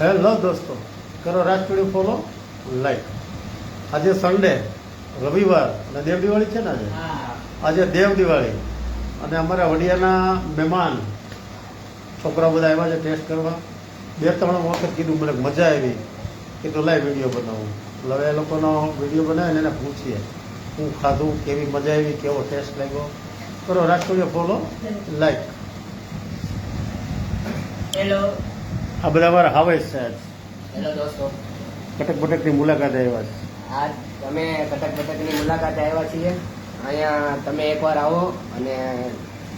Hello દોસ્તો કરો રાજપીડી ફોલો લાઈક આજે સન્ડે રવિવાર અને દેવ દિવાળી છે ને આજે? આજે દેવ દિવાળી. અને અમારા વડિયાના મહેમાન છોકરા બધા આવ્યા છે ટેસ્ટ કરવા. બે ત્રણ વખત કીધું મને મજા આવી. કે તો લાઈ વીડિયો બનાવું. એટલે હવે એ લોકોનો વીડિયો બનાવીને એને પૂછીએ હું ખાધું? કેવી મજા આવી? કેવો ટેસ્ટ લાગ્યો? કરો રાજ ફોલો લાઈક હેલો આ બધા મારા હાવેસ છે. હેલો દોસ્તો. કટક બટકની મુલાકાત આવ્યા છે. આજ તમે કટક કટકની મુલાકાત આવ્યા છીએ. અહીંયા તમે એકવાર આવો અને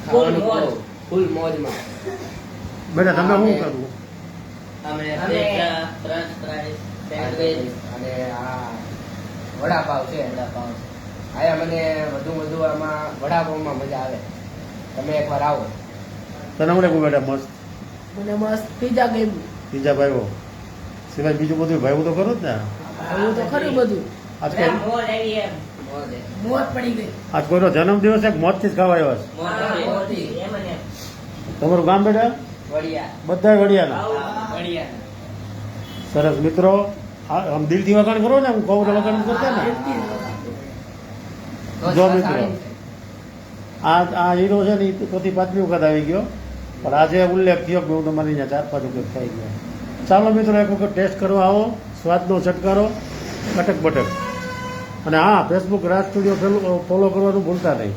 ખાવાનું કરો ફૂલ મોજમાં. બેટા તમે શું કરવું અમે ફ્રેન્ચ ફ્રાઈઝ, સેન્ડવિચ, અને આ વડાપાવ છે વડાપાવ. આયા મને વધુ વધુ આમાં વડાપાવમાં મજા આવે. તમે એકવાર આવો. તને મને બેટા મસ્ત? મને મસ્ત પીઝા ગમ્યું બીજા ભાઈઓ. સિવાય બીજું બધું ભાઈઓ તો ખરું જ ને? એવું તો ખરું બધું. આજકાલ. મોત પડી ગઈ. આજ કોઈનો જન્મદિવસ છે. કે મોતથી જ ખાવા આવ્યા છે. તમારું ગામ બેટા? બધા વડિયા. સરસ મિત્રો આમ દિલથી વખાણ કરો ને હું કહું વખાણ કરતા ને? જો મિત્રો. આ આ હીરો છે ને પોતી પાંચમી વખત આવી ગયો. પણ આજે ઉલ્લેખ થયો કે હું તમારી અહીંયા ચાર પાંચ વખત ખાઈ ગયા. ચાલો મિત્રો, એક વખત ટેસ્ટ કરવા આવો. સ્વાદનો છટકારો. કટક બટક. અને હા ફેસબુક રાજ સ્ટુડિયો ફોલો કરવાનું ભૂલતા નહીં.